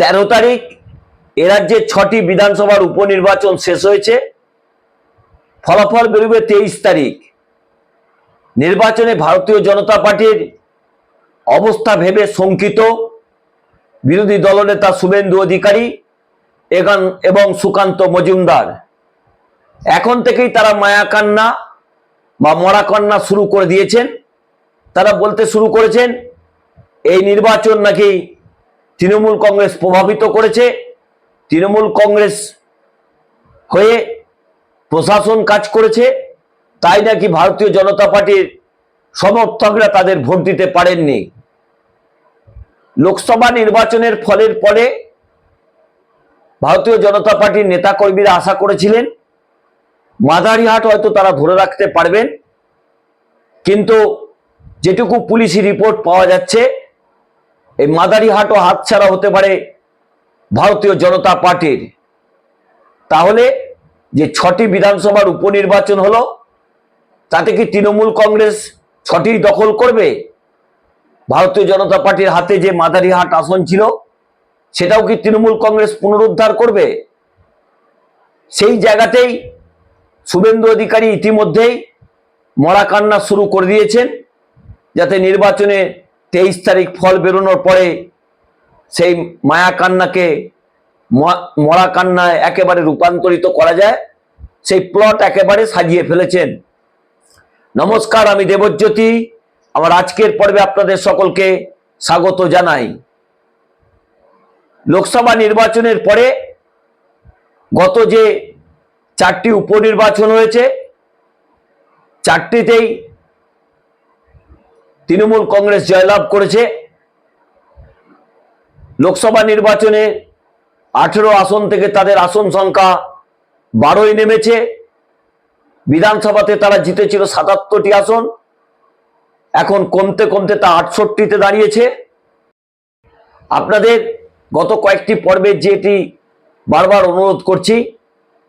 তেরো তারিখ এ রাজ্যে ছটি বিধানসভার উপনির্বাচন শেষ হয়েছে। ফলাফল বেরোবে তেইশ তারিখ। নির্বাচনে ভারতীয় জনতা পার্টির অবস্থা ভেবে শঙ্কিত। বিরোধী দলনেতা শুভেন্দু অধিকারী এগান এবং সুকান্ত মজুমদার। এখন থেকেই তারা মায়াকান্না বা মরাকান্না শুরু করে দিয়েছেন। তারা বলতে শুরু করেছেন, এই নির্বাচন নাকি তৃণমূল কংগ্রেস প্রভাবিত করেছে। তৃণমূল কংগ্রেস হয়ে প্রশাসন কাজ করেছে। তাই নাকি ভারতীয় জনতা পার্টির সমর্থকরা তাদের ভোট দিতে পারেননি? লোকসভা নির্বাচনের ফলের পরে ভারতীয় জনতা পার্টির নেতাকর্মীরা আশা করেছিলেন, মাদারিহাট হয়তো তারা ধরে রাখতে পারবেন। কিন্তু যেটুকু পুলিশি রিপোর্ট পাওয়া যাচ্ছে এই মাদারিহাটও হাতছাড়া হতে পারে ভারতীয় জনতা পার্টির। তাহলে যে ছটি বিধানসভার উপনির্বাচন হলো, তাতে কি তৃণমূল কংগ্রেস ছটি দখল করবে? ভারতীয় জনতা পার্টির হাতে যে মাদারিহাট আসন ছিল, সেটাও কি তৃণমূল কংগ্রেস পুনরুদ্ধার করবে? সেই জায়গাতেই শুভেন্দু অধিকারী ইতিমধ্যেই মরা কান্না শুরু করে দিয়েছেন, যাতে নির্বাচনে তেইশ তারিখ ফল বেরোনোর পরে সেই মায়া কান্নাকে মরা কান্নায় একেবারে রূপান্তরিত করা যায়। সেই প্লট একেবারে সাজিয়ে ফেলেছেন। নমস্কার, আমি দেবজ্যোতি। আমার আজকের পর্বে আপনাদের সকলকে স্বাগত জানাই। লোকসভা নির্বাচনের পরে গত যে চারটি উপনির্বাচন হয়েছে, চারটিতেই তৃণমূল কংগ্রেস জয়লাভ করেছে। লোকসভা নির্বাচনে আঠেরো আসন থেকে তাদের আসন সংখ্যা বারোই নেমেছে। বিধানসভাতে তারা জিতেছিল সাতাত্তরটি আসন। এখন কমতে কমতে তা আটষট্টিতে দাঁড়িয়েছে। আপনাদের গত কয়েকটি পর্বে যেটি বারবার অনুরোধ করছি,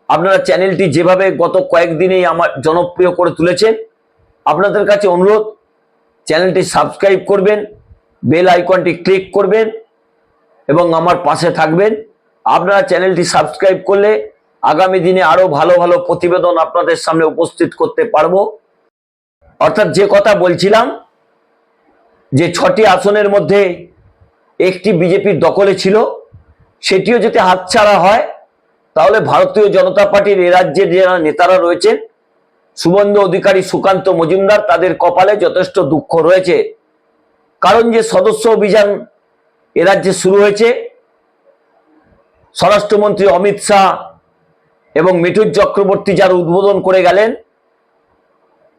আপনারা চ্যানেলটি যেভাবে গত কয়েকদিনেই আমার জনপ্রিয় করে তুলেছেন, আপনাদের কাছে অনুরোধ চ্যানেলটি সাবস্ক্রাইব করবেন, বেল আইকনটি ক্লিক করবেন এবং আমার পাশে থাকবেন। আপনারা চ্যানেলটি সাবস্ক্রাইব করলে আগামী দিনে আরও ভালো ভালো প্রতিবেদন আপনাদের সামনে উপস্থিত করতে পারব। অর্থাৎ যে কথা বলছিলাম, যে ছটি আসনের মধ্যে একটি বিজেপির দখলে ছিল, সেটিও যদি হাতছাড়া হয়, তাহলে ভারতীয় জনতা পার্টির এ রাজ্যের যারা নেতারা রয়েছেন সুবন্ধ অধিকারী সুকান্ত মজুমদার তাদের কপালে যথেষ্ট দুঃখ রয়েছে। কারণ যে সদস্য অভিযান এ রাজ্যে শুরু হয়েছে, স্বরাষ্ট্রমন্ত্রী অমিত শাহ এবং মিঠুর চক্রবর্তী যার উদ্বোধন করে গেলেন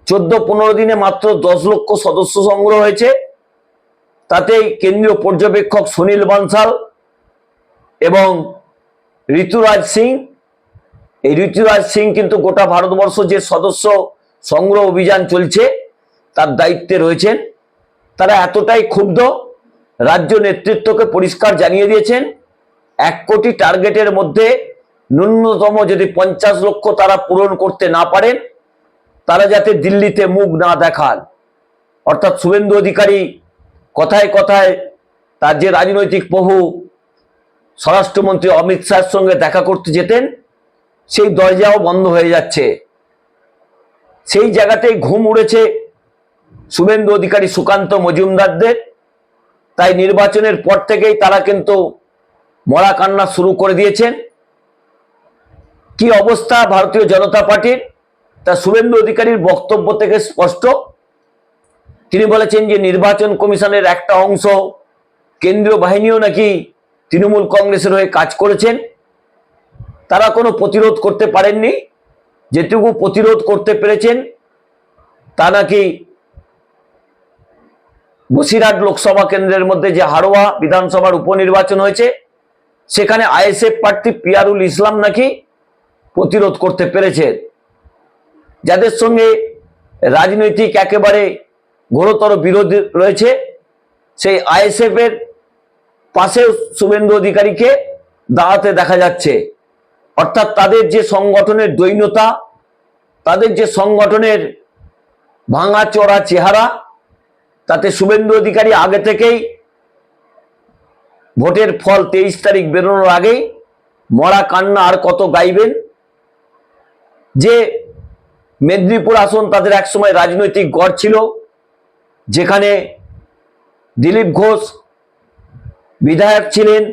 চোদ্দ পনেরো দিনে মাত্র দশ লক্ষ সদস্য সংগ্রহ হয়েছে। তাতেই কেন্দ্রীয় পর্যবেক্ষক সুনীল বানসাল এবং ঋতুরাজ সিং এই ঋতুরাজ সিং কিন্তু গোটা ভারতবর্ষ যে সদস্য সংগ্রহ অভিযান চলছে, তার দায়িত্বে রয়েছেন। তারা এতটাই ক্ষুব্ধ, রাজ্য নেতৃত্বকে পরিষ্কার জানিয়ে দিয়েছেন, এক কোটি টার্গেটের মধ্যে ন্যূনতম যদি পঞ্চাশ লক্ষ তারা পূরণ করতে না পারেন, তারা যাতে দিল্লিতে মুখ না দেখান। অর্থাৎ শুভেন্দু অধিকারী কথায় কথায় তার যে রাজনৈতিক বহু স্বরাষ্ট্রমন্ত্রী অমিত শাহের সঙ্গে দেখা করতে যেতেন সেই দরজাও বন্ধ হয়ে যাচ্ছে। সেই জায়গাতেই ঘুম উড়েছে শুভেন্দু অধিকারী সুকান্ত মজুমদারদের। তাই নির্বাচনের পর থেকেই তারা কিন্তু মরা কান্না শুরু করে দিয়েছেন। কি অবস্থা ভারতীয় জনতা পার্টির? তা শুভেন্দু অধিকারীর বক্তব্য থেকে স্পষ্ট। তিনি বলেছেন যে নির্বাচন কমিশনের একটা অংশ কেন্দ্রীয় বাহিনীও নাকি তৃণমূল কংগ্রেসের হয়ে কাজ করেছেন। তারা কোনো প্রতিরোধ করতে পারেননি। যেটুকু প্রতিরোধ করতে পেরেছেন, তা নাকি বসিরহাট লোকসভা কেন্দ্রের মধ্যে যে হাড়োয়া বিধানসভার উপনির্বাচন হয়েছে, সেখানে আইএসএফ প্রার্থী পিয়ারুল ইসলাম নাকি প্রতিরোধ করতে পেরেছে। যাদের সঙ্গে রাজনৈতিক একেবারে ঘোরতর বিরোধ রয়েছে, সেই আইএসএফ এর পাশেও শুভেন্দু অধিকারীকে দাঁড়াতে দেখা যাচ্ছে। অর্থাৎ তাদের যে সংগঠনের দৈন্যতা, তাদের যে সংগঠনের ভাঙা চড়া চেহারা, তাতে শুভেন্দু অধিকারী আগে থেকেই ভোটের ফল তেইশ তারিখ বেরোনোর আগেই মরা কান্না আর কত গাইবেন? যে মেদিনীপুর আসন তাদের একসময় রাজনৈতিক গড় ছিল, যেখানে দিলীপ ঘোষ বিধায়ক ছিলেন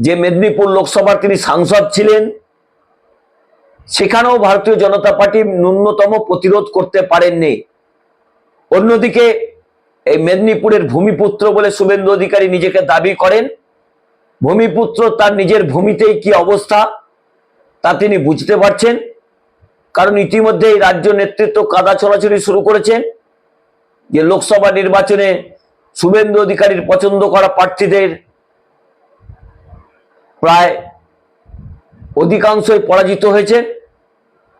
যে মেদিনীপুর লোকসভার তিনি সাংসদ ছিলেন, সেখানেও ভারতীয় জনতা পার্টি ন্যূনতম প্রতিরোধ করতে পারেননি। অন্যদিকে এই মেদিনীপুরের ভূমিপুত্র বলে শুভেন্দু অধিকারী নিজেকে দাবি করেন। ভূমিপুত্র তার নিজের ভূমিতেই কি অবস্থা, তা তিনি বুঝতে পারছেন। কারণ ইতিমধ্যেই রাজ্য নেতৃত্ব কাদা ছড়াছড়ি শুরু করেছেন। যে লোকসভা নির্বাচনে শুভেন্দু অধিকারীর পছন্দ করা প্রার্থীদের প্রায় অধিকাংশই পরাজিত হয়েছে।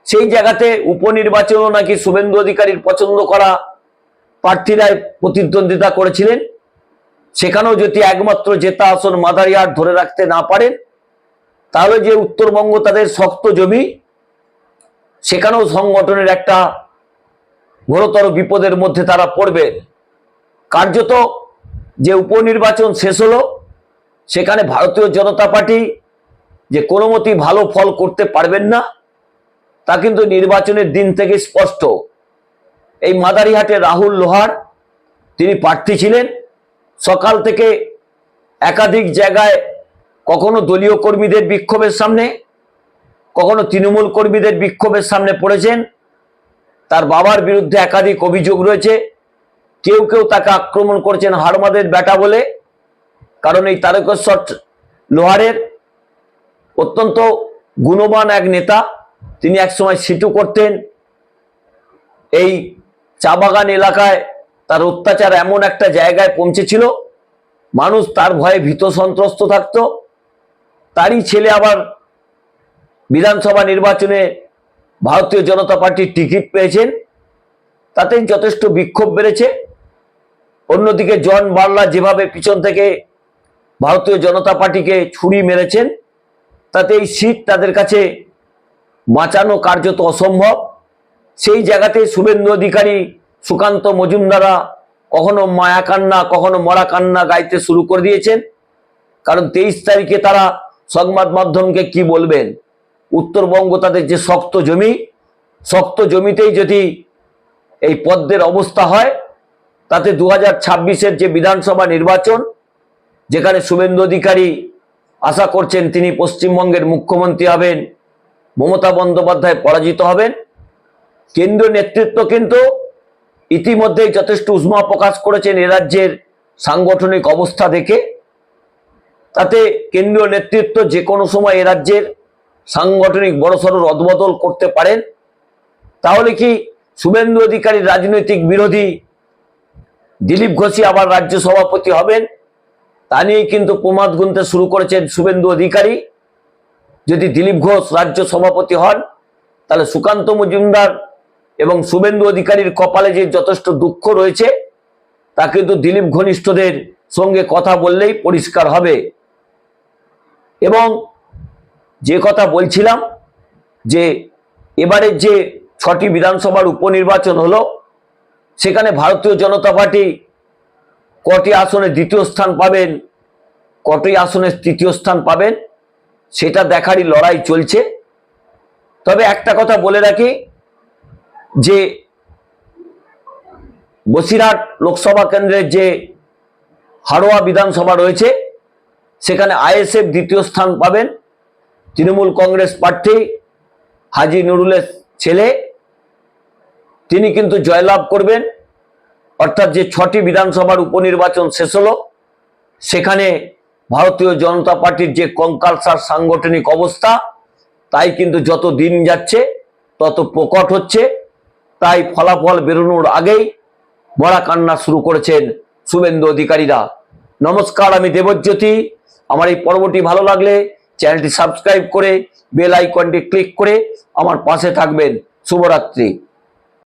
সেই জায়গাতে উপনির্বাচনও নাকি শুভেন্দু অধিকারীর পছন্দ করা প্রার্থীরাই প্রতিদ্বন্দ্বিতা করেছিলেন। সেখানেও যদি একমাত্র জেতা আসন মাদারিহাট ধরে রাখতে না পারেন, তাহলে যে উত্তরবঙ্গ তাদের শক্ত জমি, সেখানেও সংগঠনের একটা ঘোরতর বিপদের মধ্যে তারা পড়বে। কার্যত যে উপনির্বাচন শেষ হলো সেখানে ভারতীয় জনতা পার্টি যে কোনো মতেই ভালো ফল করতে পারবেন না, তা কিন্তু নির্বাচনের দিন থেকে স্পষ্ট। এই মাদারিহাটে রাহুল লোহার, তিনি প্রার্থী ছিলেন। সকাল থেকে একাধিক জায়গায় কখনো দলীয় কর্মীদের বিক্ষোভের সামনে, কখনো তৃণমূল কর্মীদের বিক্ষোভের সামনে পড়েছেন। তার বাবার বিরুদ্ধে একাধিক অভিযোগ রয়েছে। কেউ কেউ তাকে আক্রমণ করেছেন হারমাদের বেটা বলে। কারণ এই তারকেশ্বর লোহারের অত্যন্ত গুণবান এক নেতা। তিনি একসময় সিটু করতেন। এই চা বাগান এলাকায় তার অত্যাচার এমন একটা জায়গায় পৌঁছেছিল। মানুষ তার ভয়ে ভীত সন্ত্রস্ত থাকত। তারই ছেলে আবার বিধানসভা নির্বাচনে ভারতীয় জনতা পার্টির টিকিট পেয়েছেন। তাতে যথেষ্ট বিক্ষোভ বেড়েছে। অন্যদিকে জন বার্লা যেভাবে পিছন থেকে ভারতীয় জনতা পার্টিকে ছুরি মেরেছেন। তাতে এই সিট তাদের কাছে বাঁচানো কার্যত অসম্ভব। সেই জায়গাতে শুভেন্দু অধিকারী, সুকান্ত মজুমদারা কখনো মায়া কান্না, কখনো মরা কান্না গাইতে শুরু করে দিয়েছেন। কারণ তেইশ তারিখে তারা সংবাদ মাধ্যমকে কি বলবেন? উত্তরবঙ্গ তাদের যে শক্ত জমি, শক্ত জমিতেই যদি এই পদ্মের অবস্থা হয়, তাতে দু হাজার যে বিধানসভা নির্বাচন যেখানে শুভেন্দু অধিকারী আশা করছেন তিনি পশ্চিমবঙ্গের মুখ্যমন্ত্রী হবেন, মমতা বন্দ্যোপাধ্যায় পরাজিত হবেন। কেন্দ্রীয় নেতৃত্ব কিন্তু ইতিমধ্যেই যথেষ্ট উষ্মা প্রকাশ করেছেন এ রাজ্যের সাংগঠনিক অবস্থা দেখে। তাতে কেন্দ্রীয় নেতৃত্ব যে কোনো সময় এ রাজ্যের সাংগঠনিক বড়সড় রদবদল করতে পারেন। তাহলে কি শুভেন্দু অধিকারী রাজনৈতিক বিরোধী দিলীপ ঘোষই আবার রাজ্য সভাপতি হবেন? তা নিয়েই কিন্তু প্রমাদ গুনতে শুরু করেছেন শুভেন্দু অধিকারী। যদি দিলীপ ঘোষ রাজ্য সভাপতি হন, তাহলে সুকান্ত মজুমদার এবং শুভেন্দু অধিকারীর কপালে যে যথেষ্ট দুঃখ রয়েছে, তা কিন্তু দিলীপ ঘনিষ্ঠদের সঙ্গে কথা বললেই পরিষ্কার হবে। এবং যে কথা বলছিলাম, যে এবারের যে ছটি বিধানসভার উপনির্বাচন হলো, সেখানে ভারতীয় জনতা পার্টি কটি আসনে দ্বিতীয় স্থান পাবেন কটি আসনে তৃতীয় স্থান পাবেন, সেটা দেখারই লড়াই চলছে। তবে একটা কথা বলে রাখি, যে বসিরহাট লোকসভা কেন্দ্রের যে হাড়োয়া বিধানসভা রয়েছে, সেখানে আইএসএফ দ্বিতীয় স্থান পাবেন, তৃণমূল কংগ্রেস প্রার্থী হাজি নুরুলের ছেলে। তিনি কিন্তু জয়লাভ করবেন, অর্থাৎ যে ছটি বিধানসভার উপনির্বাচন শেষ হলো, সেখানে ভারতীয় জনতা পার্টির যে কঙ্কালসার সাংগঠনিক অবস্থা, তাই কিন্তু যত দিন যাচ্ছে, তত প্রকট হচ্ছে। তাই ফলাফল বেরোনোর আগেই মরা কান্না শুরু করেছেন শুভেন্দু অধিকারীরা। নমস্কার, আমি দেবজ্যোতি। আমার এই পর্বটি ভালো লাগলে চ্যানেলটি সাবস্ক্রাইব করে বেল আইকনটি ক্লিক করে আমার পাশে থাকবেন। শুভরাত্রি।